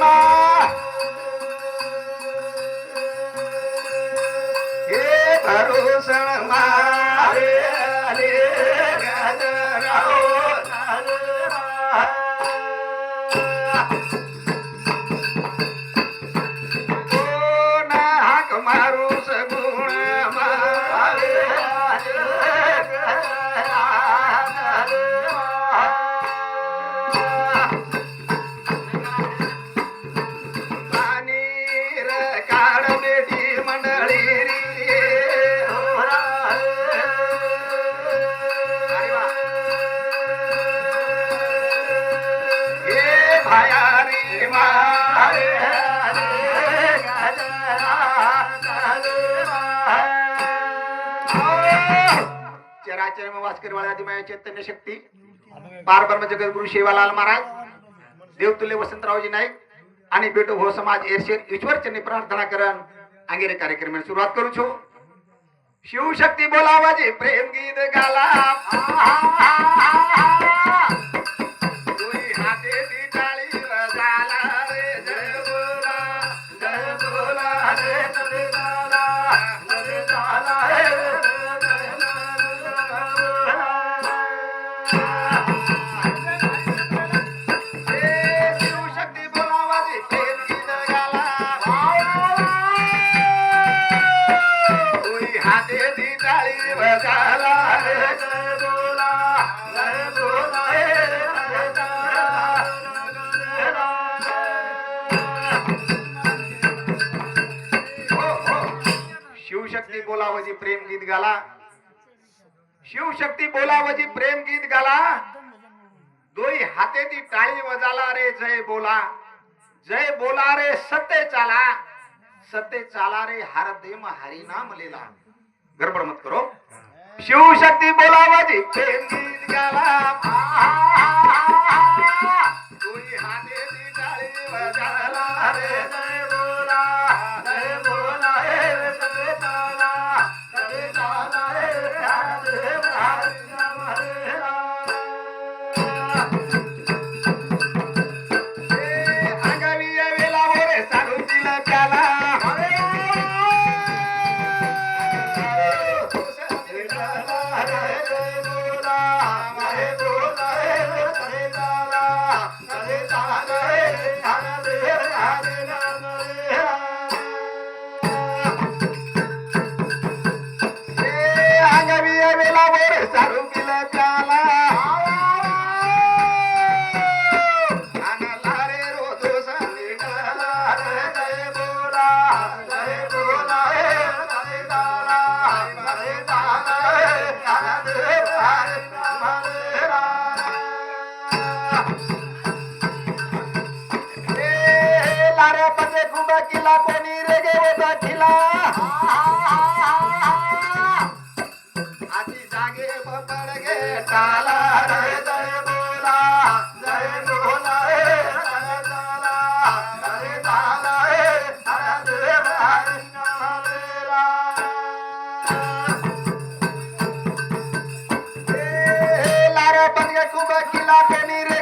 মা चराचरम वास्करवाला दिमाया चैतन्य शक्ती. बार बार म्हणजे जगत गुरु शिवालाल महाराज. देवतुल्य वसंतरावजी नाईक. आणि बेटो भो समाज एरशेर ईश्वर चरणी प्रार्थना करण अंगेरे कार्यक्रम सुरुवात करू छो. शिव शिवशक्ती बोलावाजे प्रेम गीत गाला. शिवशक्ती बोलावजी प्रेम गीत गाला. शिवशक्ती बोलावजी प्रेम गीत गाला. दोई हाते ती टाळी वजाला रे जय बोला. जय बोला रे सत्य चाला. सत्य चाला रे हर देम हरी नाम लेला. गडबड मत करो. शिवशक्ती बोलावजी प्रेम गीत गाला. किला कोणी रे गे होता खिला आजी जागे बपड गे टाला रे जय बोला जय बोला जय जय खूप किला कोणी रे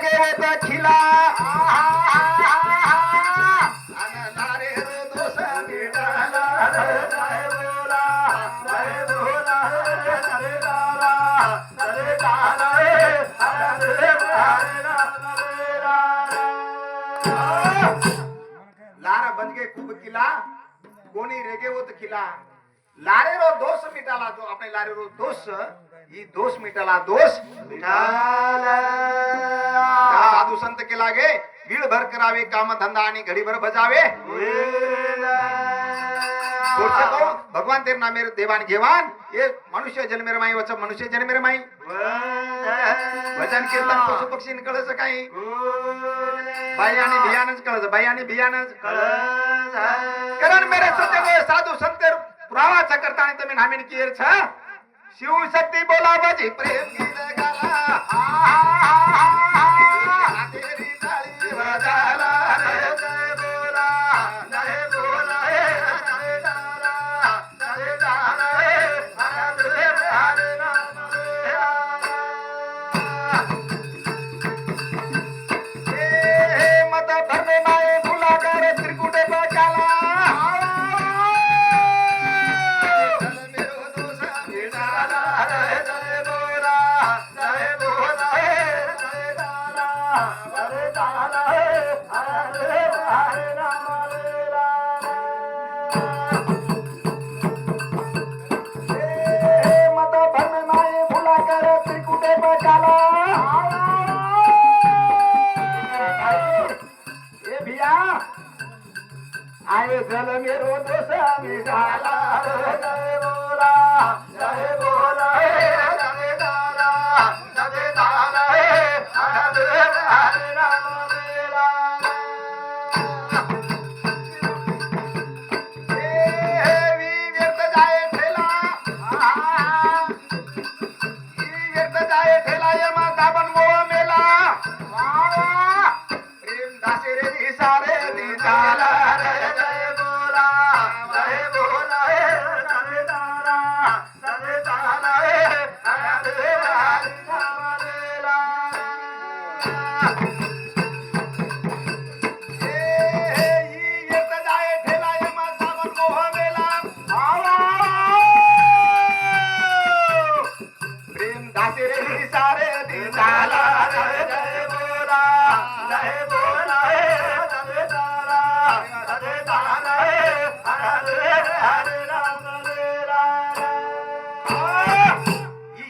कोणी किला लारे रो दोष मिटाला तो आपले लारे रो दोष ही दोष मिटाला दोष. मिटाला. साधू संत केला गे भर करावे काम धंदा आणि घडीभर बजावे. पुढचे तो भगवान तेर नामेर देवान घेवान ये मनुष्य जन्मेर माई वच मनुष्य जन्मेर माई भजन कीर्तन पशु पक्षी कळच काही. बाई आणि भियानच कळच बाई आणि भियानच कारण मेरे सत्य साधू संत पुरावाचा करता आणि तुम्ही नामिन किर छ? शिव शक्ती बोला बाजी प्रेम गीत गाला सारे दी सारे दी सारे